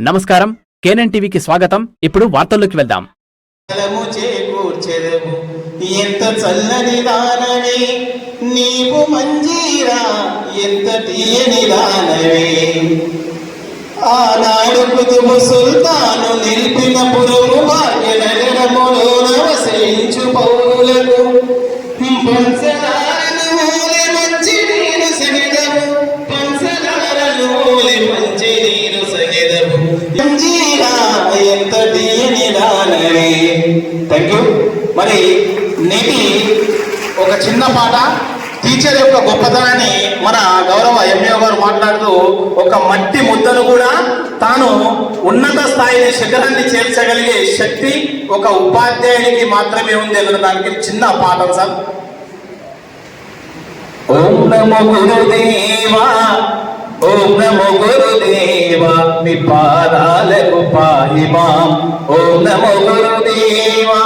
నమస్కారం. కేనన్ టీవీకి స్వాగతం. ఇప్పుడు వార్తల్లోకి వెళ్దాం. ఎంత చల్లని దానవే నీవు మంజీరా ఎంత తీయని దానవే ఆనాడు కుతుబు సుల్తాను నిలిపిన పురము భాగ్య దానవే థ్యాంక్ యూ మరి నేటి ఒక చిన్న పాట టీచర్ యొక్క గొప్పతనాన్ని మన గౌరవ ఎంఏ గారు మాట్లాడుతూ ఒక మట్టి ముద్దను కూడా తాను ఉన్నత స్థాయిని శిఖరాన్ని చేర్చగలిగే శక్తి ఒక ఉపాధ్యాయునికి మాత్రమే ఉంది అన్న దానికి చిన్న పాఠం సార్. ఓం నమో గురుదేవా ఓం నమో గురుదేవా. మీ పాదాలకు పాయిమా ఓం నమో గురుదేవా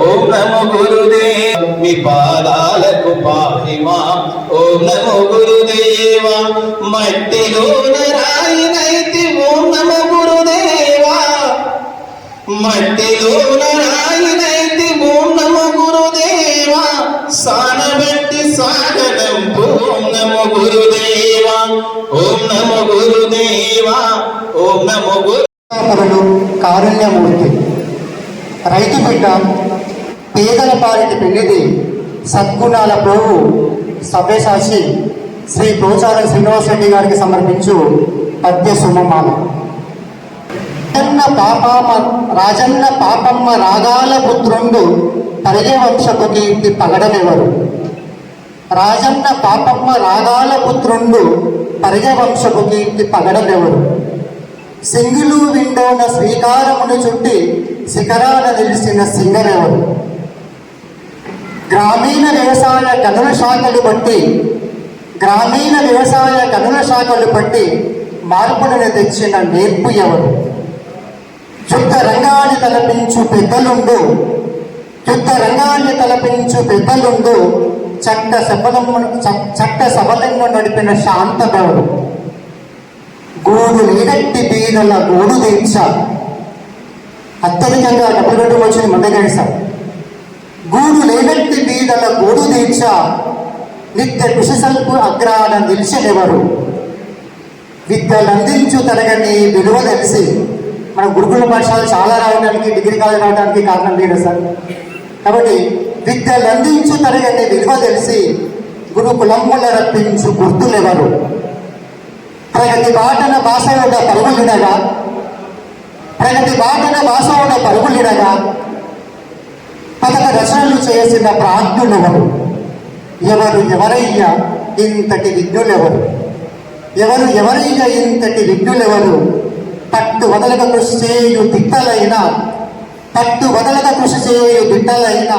ఓం నమో గురుదేవ మీ పాదాలకు పాయిమా ఓం నమో గురుదేవా మట్టిలోన రాయినైతి ఓం నమో గురుదేవా మట్టిలోన రాయినైతి ఓం నమో గురుదేవా సానబెట్టి సాగనంపు ఓం నమో గురుదేవా ఓం నమో ఓం కారుణ్యమూర్తి. రైతు బిడ్డ పేదల పాలిటి పెళ్ళిది సద్గుణాల ప్రభు సవ్యసాచి శ్రీ ప్రోచారం శ్రీనివాసరెడ్డి గారికి సమర్పించు పద్య సుమమాల. రాజన్న పాపమ్మ రాజన్న పాపమ్మ రాగాల పుత్రుండు పరిగే వంశపు కీర్తి పగడనెవరు? రాజన్న పాపమ్మ రాగాల పుత్రుండు పరిగే వంశపు కీర్తి పగడనెవరు? సింగిలు విండోన శ్రీకారమును చుట్టి శిఖరాన నిలిచిన సింగరెవరు గ్రామీణ వ్యవసాయ కథన శాఖలు బట్టి గ్రామీణ వ్యవసాయ కథన శాఖలు బట్టి మార్పులను తెచ్చిన నేర్పు ఎవరు? యుద్ధ రంగాన్ని తలపించు పెద్దలుండు యుద్ధ రంగాన్ని తలపించు పెద్దలుండు చట్ట సబలము చట్ట సబలంగా నడిపిన శాంతబవుడు గూడు లేనట్టి బీదల గూడు దీక్ష అత్యధికంగా డబ్బులు పెట్టి వచ్చింది మందగాడి సార్. గూడు లేనట్టి బీదల గూడు దీక్ష నిత్య కృషిసల్పు అగ్రాన నిలిచెనెవరు విద్యలందించు తరగని విలువ తెలిసి. మన గురుకుల పాఠశాల చాలా రావడానికి డిగ్రీ కాలేజ్ రావడానికి కారణం లేదు సార్. కాబట్టి విద్యలందించు తరగని విలువ తెలిసి గురుకులమ్ముల రప్పించు గుర్తులెవరు? ప్రగతి బాటన భాషలోడ పరుగులిడగా ప్రగతి బాటన భాషలోడ పరుగులిడగా పథక రచనలు చేసిన ప్రాజ్ఞులెవరు ఎవరు? ఎవరయ్యా ఇంతటి విజ్ఞులెవరు ఎవరు? ఎవరయ్యా ఇంతటి విజ్ఞులెవరు పట్టు వదలక కృషి చేయు దిట్టలైన పట్టు వదలక కృషి చేయు దిట్టలైన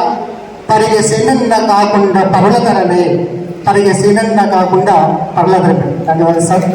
పరిగె సినన్న కాకుండా పరులతరమే పరిగె సినన్న కాకుండా పరులతరమే ధన్యవాదాలు సార్.